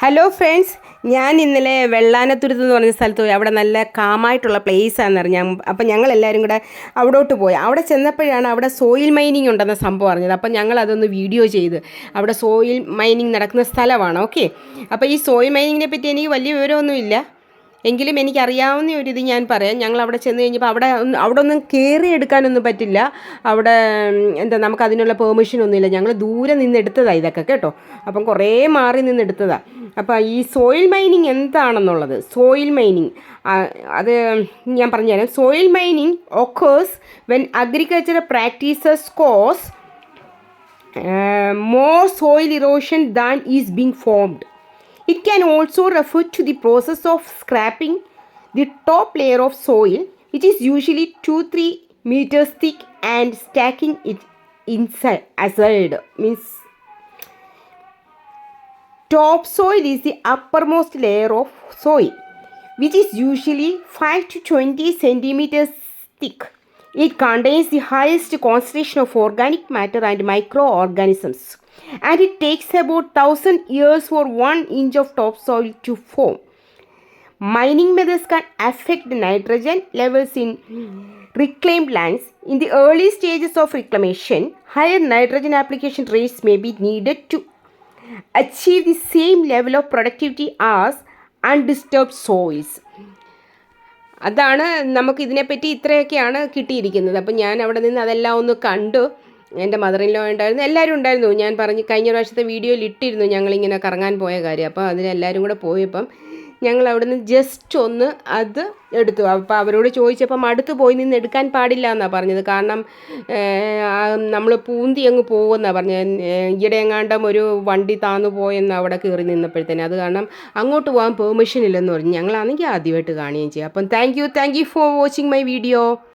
Hello friends ഞാൻ ഇന്നലെ വെള്ളാനത്തുരുത്ത് എന്ന് പറഞ്ഞ സ്ഥലത്ത് പോയി. അവിടെ നല്ല കാമായിട്ടുള്ള പ്ലേസ് ആണെന്ന് അറിഞ്ഞാൽ അപ്പം ഞങ്ങൾ എല്ലാവരും കൂടെ അവിടോട്ട് പോയി. അവിടെ ചെന്നപ്പോഴാണ് അവിടെ സോയിൽ മൈനിങ് ഉണ്ടെന്ന സംഭവം അറിഞ്ഞത്. അപ്പം ഞങ്ങൾ അതൊന്ന് വീഡിയോ ചെയ്ത് അവിടെ സോയിൽ മൈനിങ് നടക്കുന്ന സ്ഥലമാണ്. ഓക്കെ അപ്പോൾ ഈ സോയിൽ മൈനിങ്ങിനെ പറ്റി എനിക്ക് വലിയ വിവരമൊന്നുമില്ല. എങ്കിലും എനിക്കറിയാവുന്ന ഒരു ഇത് ഞാൻ പറയാം. ഞങ്ങൾ അവിടെ ചെന്ന് കഴിഞ്ഞപ്പോൾ അവിടെ അവിടെ ഒന്നും കയറി എടുക്കാനൊന്നും പറ്റില്ല. അവിടെ എന്താ നമുക്ക് അതിനുള്ള പെർമിഷൻ ഒന്നുമില്ല. ഞങ്ങൾ ദൂരെ നിന്ന് എടുത്തതാണ് ഇതൊക്കെ കേട്ടോ. അപ്പം കുറേ മാറി നിന്ന് എടുത്തതാണ് അപ്പോൾ ഈ സോയിൽ മൈനിങ് എന്താണെന്നുള്ളത്? സോയിൽ മൈനിങ് അത് ഞാൻ പറഞ്ഞുതരാം. Soil mining occurs when agriculture practices cause more soil erosion than is being formed. It can also refer to the process of scraping the top layer of soil, which is usually 2 3 meters thick, and stacking it inside aside. Means topsoil is the uppermost layer of soil, which is usually 5 to 20 centimeters thick. It contains the highest concentration of organic matter and microorganisms, and it takes about 1000 years for 1 inch of topsoil to form. Mining methods can affect the nitrogen levels in reclaimed lands. In the early stages of reclamation, higher nitrogen application rates may be needed to achieve the same level of productivity as undisturbed soils. അതാണ് നമുക്ക് ഇതിനെപ്പറ്റി ഇത്രയൊക്കെയാണ് കിട്ടിയിരിക്കുന്നത്. അപ്പം ഞാൻ അവിടെ നിന്ന് അതെല്ലാം ഒന്ന് കണ്ടു. എന്റെ മദറിൻലോ ഉണ്ടായിരുന്നു. എല്ലാവരും ഉണ്ടായിരുന്നു. ഞാൻ പറഞ്ഞു കഴിഞ്ഞ പ്രാവശ്യത്തെ വീഡിയോയിൽ ഇട്ടിരുന്നു ഞങ്ങളിങ്ങനെ കറങ്ങാൻ പോയ കാര്യം. അപ്പോൾ അതിനെല്ലാവരും കൂടെ പോയപ്പം ഞങ്ങൾ അവിടെ നിന്ന് ജസ്റ്റ് ഒന്ന് അത് എടുത്തു. അപ്പോൾ അവരോട് ചോദിച്ചപ്പം അടുത്ത് പോയി നിന്ന് എടുക്കാൻ പാടില്ല എന്നാണ് പറഞ്ഞത്. കാരണം നമ്മൾ പൂന്തി അങ്ങ് പോകുമെന്നാണ് പറഞ്ഞത്. ഈയിടെ എങ്ങാണ്ടും ഒരു വണ്ടി താന്നു പോയെന്ന് അവിടെ കയറി നിന്നപ്പോഴത്തേന്. അത് കാരണം അങ്ങോട്ട് പോകാൻ പെർമിഷൻ ഇല്ലെന്ന് പറഞ്ഞു. ഞങ്ങളാണെങ്കിൽ ആദ്യമായിട്ട് കാണുകയും ചെയ്യും. അപ്പം thank you thank you for watching my video